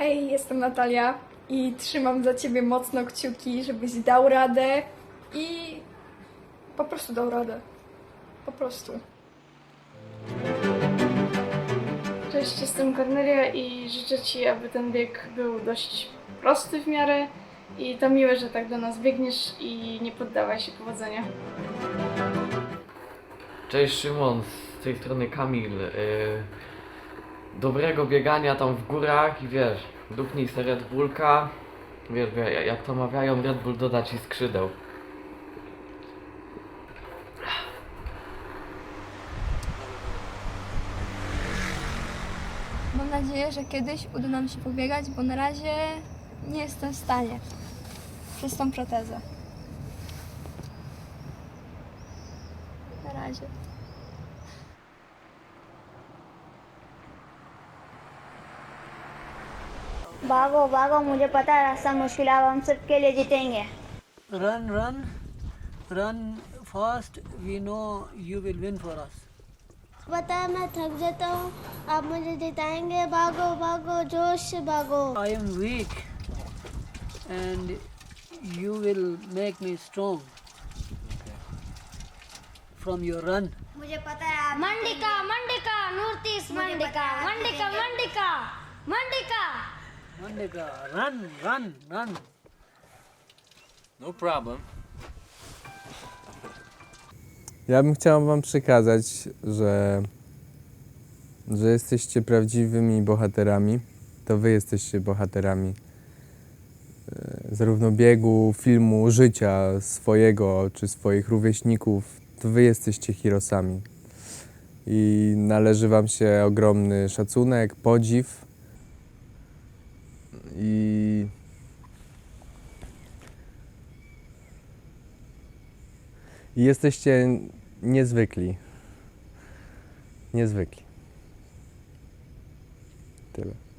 Hej, jestem Natalia i trzymam za ciebie mocno kciuki, żebyś dał radę i po prostu dał radę. Po prostu. Cześć, jestem Kornelia i życzę Ci, aby ten bieg był dość prosty w miarę i to miłe, że tak do nas biegniesz i nie poddawaj się powodzenia. Cześć Szymon, z tej strony Kamil. Yy, dobrego biegania tam w górach i wiesz, dupnij se Red Bullka. Wiesz, wie- jak to mawiają, Red Bull doda ci skrzydeł. Mam nadzieję, że kiedyś uda nam się pobiegać, bo na razie nie jestem w stanie. Przez tą protezę. Na razie. भागो भागो मुझे पता है रास्ता मुश्किल है हम सबके लिए जीतेंगे। Run run run fast we know you will win for us पता है मैं थक जाता हूँ आप मुझे जिताएँगे भागो भागो जोश से भागो। I am weak and you will make me strong from your run मुझे पता है मंडिका मंडिका नूरतीस मंडिका मंडिका मंडिका मंडिका। Mandika, run, run, run. No problem. Ja bym chciał Wam przekazać, że, że jesteście prawdziwymi bohaterami. To Wy jesteście bohaterami e, zarówno biegu, filmu, życia swojego czy swoich rówieśników. To Wy jesteście heroesami. I należy Wam się ogromny szacunek, podziw. I jesteście niezwykli. Niezwykli. Tyle.